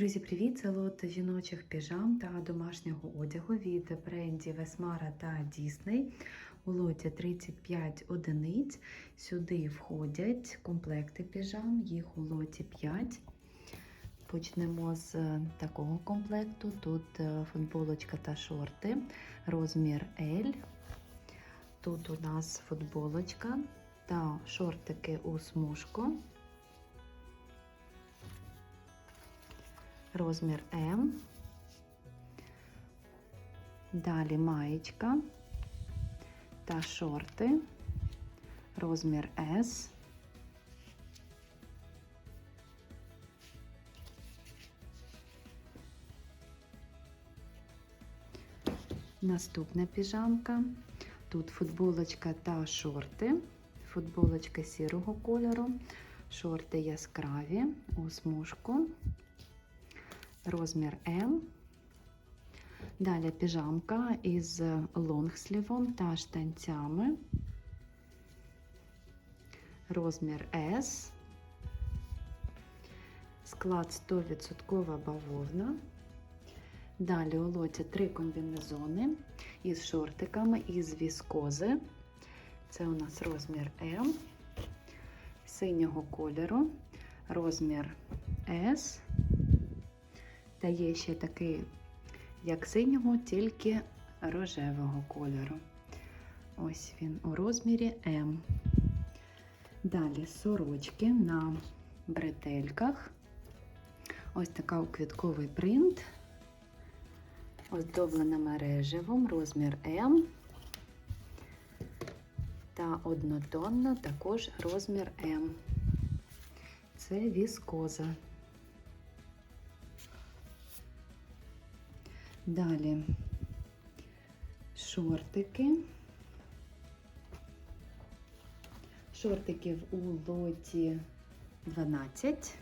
Друзі, привіт! Це лот жіночих піжам та домашнього одягу від брендів Esmara та Disney. У лоті 35 одиниць. Сюди входять комплекти піжам, їх у лоті 5. Почнемо з такого комплекту. Тут е, футболочка та шорти, розмір L. Тут у нас футболочка та шортики у смужку. Розмір М. Далі маєчка та шорти, розмір С. Наступна піжамка. Тут футболочка та шорти, футболочка сірого кольору, шорти яскраві у смужку розмір М. Далі піжамка із лонгслівом та штанцями. Розмір S. Склад 100% бавовна. Далі у лоті три комбінезони із шортиками із віскози. Це у нас розмір М, синього кольору, розмір S. Та є ще такий, як синього, тільки рожевого кольору. Ось він у розмірі М. Далі сорочки на бретельках. Ось така квітковий принт, оздоблена мережевим, розмір М. Та однотонна також розмір М. Це віскоза. Далі шортики. Шортиків у лоті 12.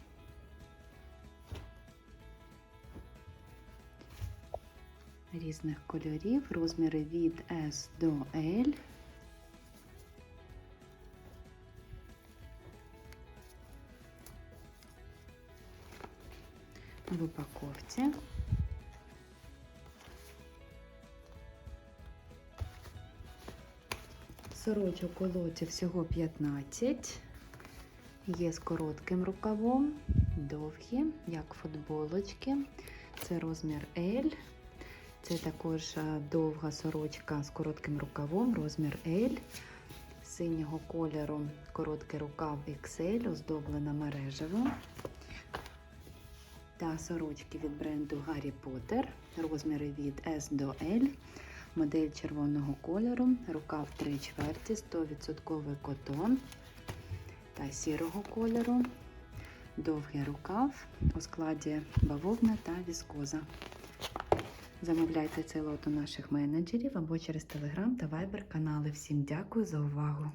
Різних кольорів, розміри від S до L. В упаковці. Сорочок у лоті всього 15. Є з коротким рукавом, довгі, як футболочки. Це розмір L. Це також довга сорочка з коротким рукавом, розмір L. Синього кольору короткий рукав XL, оздоблена мережево. Та сорочки від бренду Harry Potter, розміри від S до L. Модель червоного кольору, рукав 3 чверті, 100% котон та сірого кольору, довгий рукав у складі бавовна та віскоза. Замовляйте цей лот у наших менеджерів або через Телеграм та Viber канали. Всім дякую за увагу!